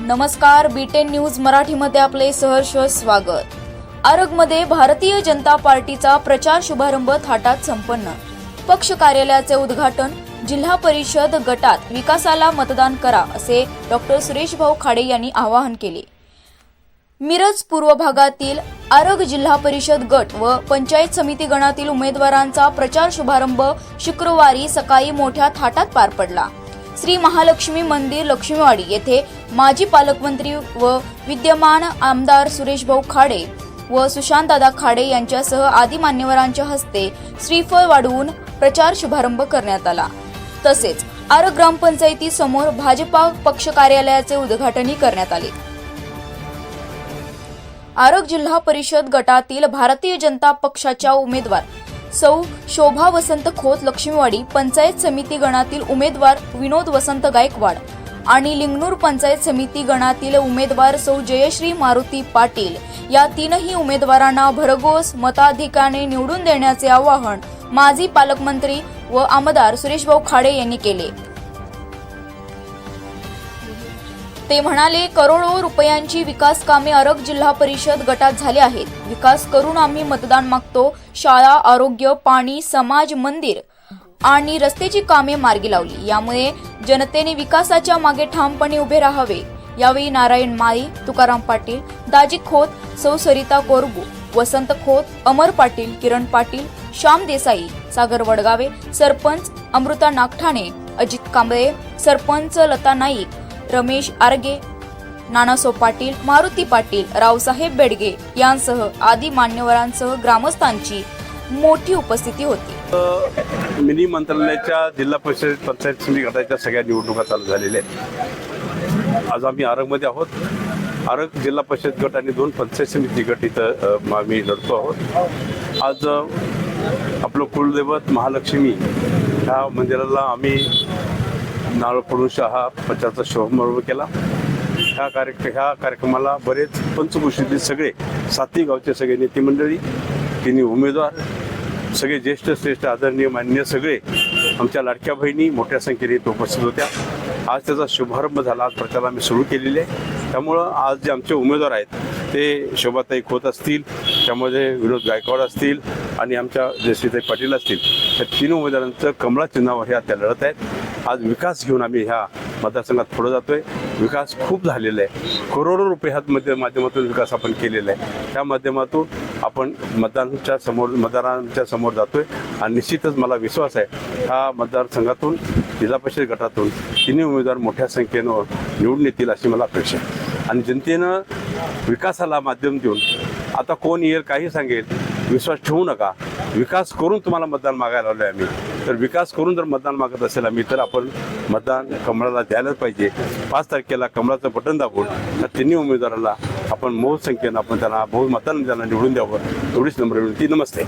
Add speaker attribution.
Speaker 1: नमस्कार beaten news मराठीमध्ये आपले सहर्ष स्वागत. आरगमध्ये भारतीय जनता पार्टीचा प्रचार शुभारंभ थाटात संपन्न. पक्ष कार्यालयाचे उद्घाटन जिल्हा परिषद गटात विकासाला मतदान करा असे डॉक्टर सुरेश भाऊ खाडे यांनी आवाहन केले. मिरज पूर्व भागातील आरग जिल्हा परिषद गट व पंचायत समिती गणातील उमेदवारांचा प्रचार शुभारंभ शुक्रवारी सकाळी मोठ्या थाटात पार पडला. श्री महालक्ष्मी मंदिर लक्ष्मीवाडी येथे माजी पालकमंत्री व विद्यमान आमदार सुरेश भाऊ खाडे व सुशांतदादा खाडे यांच्यासह आदी मान्यवरांच्या हस्ते श्रीफळ वाढवून प्रचार शुभारंभ करण्यात आला. तसेच आरग ग्रामपंचायती समोर भाजपा पक्ष कार्यालयाचे उद्घाटनही करण्यात आले. आरग जिल्हा परिषद गटातील भारतीय जनता पक्षाच्या उमेदवार सौ शोभा वसंत खोत लक्ष्मीवाडी पंचायत समिती गणातील उमेदवार विनोद वसंत गायकवाड आणि लिंगणूर पंचायत समिती गणातील उमेदवार सौ जयश्री मारुती पाटील. या तीनही उमेदवारांना भरघोस मताधिकाने निवडून देण्याचे आवाहन माजी पालकमंत्री व आमदार सुरेशभाऊ खाडे यांनी केले. ते म्हणाले करोडो रुपयांची विकास कामे अरग जिल्हा परिषद गटात झाली आहेत. विकास करून आम्ही मतदान मागतो. शाळा आरोग्य पाणी समाज मंदिर आणि रस्त्याची कामे मार्गी लावली. यामुळे जनतेने विकासाच्या मागे ठामपणे उभे राहावे. यावेळी नारायण माळी तुकाराम पाटील दाजी खोत सौ सरिता कोरगू वसंत खोत अमर पाटील किरण पाटील श्याम देसाई सागर वडगावे सरपंच अमृता नागठाणे अजित कांबळे सरपंच लता नाईक रमेश आरगे नानासो पाटील मारुती पाटील रावसाहेब बेडगे यांसह आदी मान्यवरांसह ग्रामस्थांची मोठी उपस्थिती होती.
Speaker 2: मिनी मंत्रालयाच्या जिल्हा परिषद पंचायत समिती गटाच्या सगळ्या निवडणुका चालू झालेल्या आहेत. आज आम्ही आरगमध्ये आहोत. आरग जिल्हा परिषद गट आणि दोन पंचायत समिती गट इथं आम्ही लढतो आहोत. आज आपलं कुलदैवत महालक्ष्मी ह्या मंदिराला आम्ही नाळ पडूशा हा प्रचारचा शुभारंभ केला. ह्या कार्यक्रम ह्या कार्यक्रमाला बरेच पंचकृषीतील सगळे सातही गावचे सगळे नेते मंडळी तिन्ही उमेदवार सगळे ज्येष्ठ श्रेष्ठ आदरणीय मान्य सगळे आमच्या लाडक्या बहिणी मोठ्या संख्येने इथे उपस्थित होत्या. आज त्याचा शुभारंभ झाला. आज प्रचार आम्ही सुरू केलेले आहे. त्यामुळं आज जे आमचे उमेदवार आहेत ते शोभाताई खोत असतील त्यामध्ये विनोद गायकवाड असतील आणि आमच्या जयश्रीताई पाटील असतील. या तीन उमेदवारांचं कमळा चिन्हावर ह्या त्या लढत आहेत. आज विकास घेऊन आम्ही ह्या मतदारसंघात पुढे जातोय. विकास खूप झालेला आहे. करोडो रुपये ह्या मध्ये माध्यमातून विकास आपण केलेला आहे. त्या माध्यमातून आपण मतदारांच्या समोर मतदारांच्या समोर जातोय. आणि निश्चितच मला विश्वास आहे ह्या मतदारसंघातून जिल्हा परिषद गटातून तिन्ही उमेदवार मोठ्या संख्येनं निवडून येतील अशी मला अपेक्षा आहे. आणि जनतेनं विकासाला माध्यम देऊन आता कोण येईल काही सांगेल विश्वास ठेवू नका. विकास करून तुम्हाला मतदान मागायला आलोय आम्ही. तर विकास करून जर मतदान मागत असेल आम्ही तर आपण मतदान कमळाला द्यायलाच पाहिजे. पाच तारखेला कमळाचं बटन दाबून त्या तिन्ही उमेदवाराला आपण मोह संख्येनं आपण त्यांना बहुमतानं त्यांना निवडून द्यावं. एवढीच नम्र विनंती. नमस्ते.